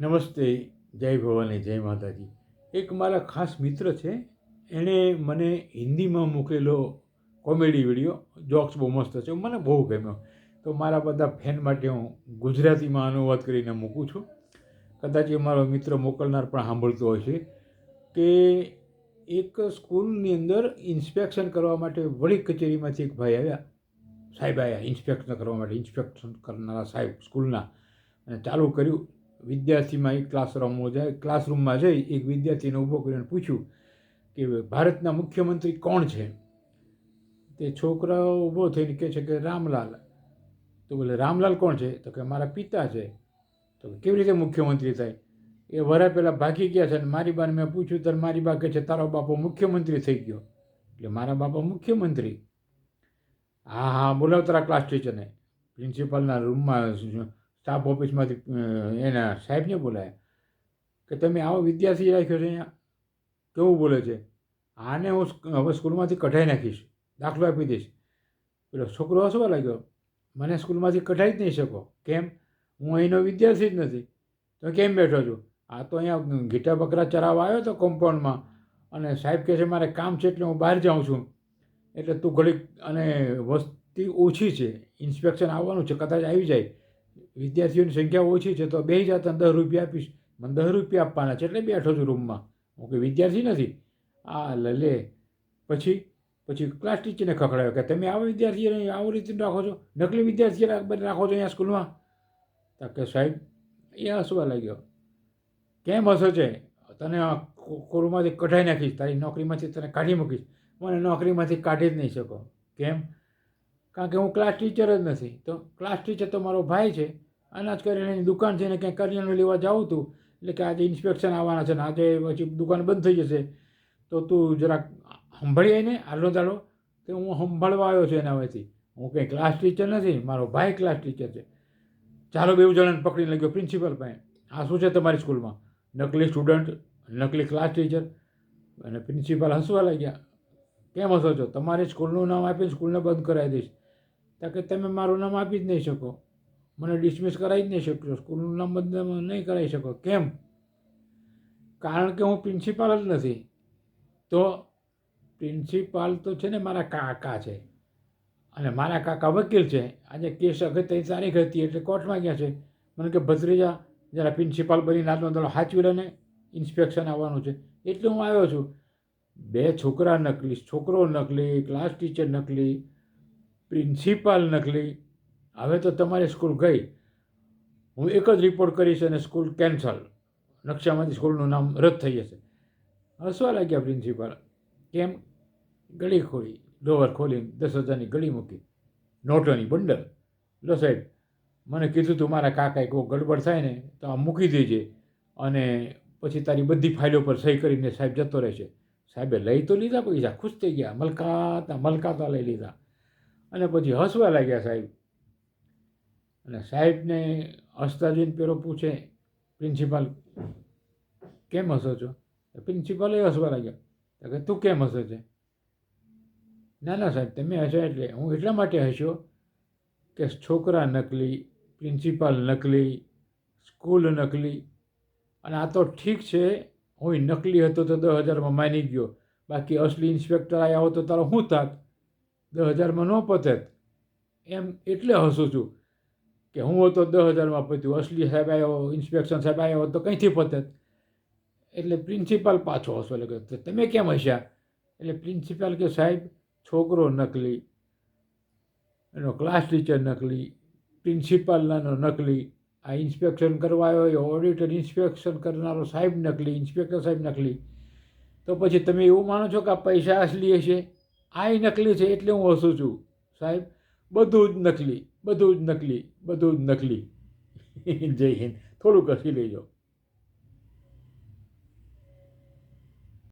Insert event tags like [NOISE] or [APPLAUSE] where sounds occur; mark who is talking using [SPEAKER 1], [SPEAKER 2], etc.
[SPEAKER 1] નમસ્તે, જય ભવાની, જય માતાજી. એક મારા ખાસ મિત્ર છે, એણે મને હિન્દીમાં મોકલેલો કોમેડી વીડિયો, જોક્સ બહુ મસ્ત છે, મને બહુ ગમ્યો. તો મારા બધા ફેન માટે હું ગુજરાતીમાં અનુવાદ કરીને મૂકું છું. કદાચ એ મારો મિત્ર મોકલનાર પણ સાંભળતો હોય છે કે એક સ્કૂલની અંદર ઇન્સ્પેક્શન કરવા માટે વડી કચેરીમાંથી એક ભાઈ આવ્યા. સાહેબ આવ્યા ઇન્સ્પેક્શન કરવા માટે, ઇન્સ્પેક્શન કરનારા સાહેબ સ્કૂલના. અને ચાલુ કર્યું. વિદ્યાર્થીમાં એક ક્લાસરૂમમાં જાય ક્લાસરૂમમાં જઈ એક વિદ્યાર્થીને ઊભો કરીને પૂછ્યું કે ભારતના મુખ્યમંત્રી કોણ છે? તે છોકરાઓ ઊભો થઈને કહે છે કે રામલાલ. તો બોલે, રામલાલ કોણ છે? તો કે મારા પિતા છે. તો કેવી રીતે મુખ્યમંત્રી થાય? એ વરા પહેલાં ભાગી ગયા છે અને મારી બાને મેં પૂછ્યું ત્યારે મારી બા કહે છે, તારો બાપો મુખ્યમંત્રી થઈ ગયો. એટલે, મારા બાપા મુખ્યમંત્રી. હા હા, બોલાવ તારા ક્લાસ ટીચરને પ્રિન્સિપાલના રૂમમાં સ્ટાફ ઓફિસમાંથી એના સાહેબને બોલાયા કે તમે આવો વિદ્યાર્થી રાખ્યો છે અહીંયા. કેવું બોલે છે? આને હું હવે સ્કૂલમાંથી કઢાઈ નાખીશ, દાખલો આપી દઈશ. પેલો છોકરો હસવા લાગ્યો, મને સ્કૂલમાંથી કઢાઈ જ નહીં શકો. કેમ? હું અહીંનો વિદ્યાર્થી જ નથી. તો કેમ બેઠો છું? આ તો અહીંયા ઘીટા બકરા ચરાવવા આવ્યો તો કમ્પાઉન્ડમાં અને સાહેબ કહે છે, મારે કામ છે એટલે હું બહાર જાઉં છું. એટલે તું ઘડીક, અને વસ્તી ઓછી છે, ઇન્સ્પેક્શન આવવાનું છે, કદાચ આવી જાય. વિદ્યાર્થીઓની સંખ્યા ઓછી છે તો બે જાત દસ રૂપિયા આપીશ. મને દસ રૂપિયા આપવાના છે એટલે બેઠો છું રૂમમાં. હું કે વિદ્યાર્થી નથી. આ લે લે. પછી પછી ક્લાસ ટીચરને ખખડાયો કે તમે આવા વિદ્યાર્થીઓને આવું રીતે રાખો છો? નકલી વિદ્યાર્થી રાખો છો અહીંયા સ્કૂલમાં? તો કે સાહેબ એ હસવા લાગ્યો. કેમ હસો છે? તને કોરુમાંથી કઢાઈ નાખીશ. તારી નોકરીમાંથી તને કાઢી મૂકીશ. મને નોકરીમાંથી કાઢી જ નહીં શકો. કેમ? કારણ કે હું ક્લાસ ટીચર જ નથી. તો ક્લાસ ટીચર તો મારો ભાઈ છે. અનાજ એની દુકાન છે ને ક્યાંય કરિયાણું લેવા જાઉં તું એટલે કે આજે ઇન્સ્પેક્શન આવવાના છે ને આજે પછી દુકાન બંધ થઈ જશે. તો તું જરાક સંભળી આવીને આટલો દાડો કે હું સંભાળવા આવ્યો છું એના હવેથી હું કંઈ ક્લાસ ટીચર નથી, મારો ભાઈ ક્લાસ ટીચર છે. ચાલો બેઉ જણાને પકડીને લઈ ગયો પ્રિન્સિપલ પાસે. આ શું છે તમારી સ્કૂલમાં? નકલી સ્ટુડન્ટ નકલી ક્લાસ ટીચર અને પ્રિન્સિપાલ હસવા લાગ્યા. કેમ હસો છો? તમારી સ્કૂલનું નામ આપીને સ્કૂલને બંધ કરાવી દઈશ. તો કે તમે મારું નામ આપી જ નહીં શકો. મને ડિસમિસ કરાવી જ નહીં શકશો. સ્કૂલનું નામ બંધ નહીં કરાવી શકો. કેમ? કારણ કે હું પ્રિન્સિપાલ જ નથી. તો પ્રિન્સિપાલ તો છે ને મારા કાકા છે. અને મારા કાકા વકીલ છે. આજે કેસ અગત્યની તારીખ હતી એટલે કોર્ટમાં ગયા છે. મને કે, ભત્રીજા, જરા પ્રિન્સિપાલ બની આજનો દળો સાચવી લઈને ઇન્સ્પેક્શન આવવાનું છે. એટલે હું આવ્યો છું. બે છોકરા નકલી, છોકરો નકલી ક્લાસ ટીચર નકલી પ્રિન્સિપાલ નકલી. હવે તો તમારી સ્કૂલ ગઈ. હું એક જ રિપોર્ટ કરીશ અને સ્કૂલ કેન્સલ નકશામાંથી સ્કૂલનું નામ રદ થઈ જશે. હસવા લાગ્યા પ્રિન્સિપાલ? કેમ? ગળી ખોલી ડોવર ખોલીને દસ હજારની ગળી મૂકી. નોટોની બંડલ. લો સાહેબ, મને કીધું તું મારા કાકાએ કોઈ ગડબડ થાય ને તો આ મૂકી દેજે. અને પછી તારી બધી ફાઇલો પર સહી કરીને સાહેબ જતો રહેશે. સાહેબે લઈ તો લીધા પૈસા ખુશ થઈ ગયા. મલકાતા મલકાતા લઈ લીધા. અને પછી હસવા લાગ્યા સાહેબ. અને સાહેબને હસતા જઈને પેલો પૂછે, પ્રિન્સિપાલ, કેમ હસો છો? પ્રિન્સિપાલે હસવા લાગ્યા કે, તું કેમ હસે છે? ના ના સાહેબ, તમે હસ્યા એટલે હું એટલા માટે હસ્યો કે છોકરા નકલી, પ્રિન્સિપાલ નકલી, સ્કૂલ નકલી, અને આ તો ઠીક છે, હું નકલી હતો તો દસ હજારમાં માની ગયો. બાકી અસલી ઇન્સ્પેક્ટર આવ્યા હોત તો તારો શું થાત? દસ હજારમાં ન પતે એમ એટલે હસું છું કે હું હતો દસ હજારમાં પત્યું. અસલી સાહેબ આવ્યો, ઇન્સ્પેક્શન સાહેબ આવ્યો તો કંઈથી પતે? એટલે પ્રિન્સિપાલ પાછો હસો એટલે તમે કેમ હસ્યા? એટલે પ્રિન્સિપાલ કે, સાહેબ, છોકરો નકલી, એનો ક્લાસ ટીચર નકલી પ્રિન્સિપાલનો નકલી, આ ઇન્સ્પેક્શન કરવા આવ્યો એ ઓડિટર ઇન્સ્પેક્શન કરનારો સાહેબ નકલી, ઇન્સ્પેક્ટર સાહેબ નકલી. તો પછી તમે એવું માનો છો કે આ પૈસા અસલી હશે? આ નકલી છે એટલે હું હસું છું. સાહેબ, બધું જ નકલી, બધું જ નકલી, બધું જ નકલી. [LAUGHS] જય હિન્દ. થોડુંક હસી લેજો.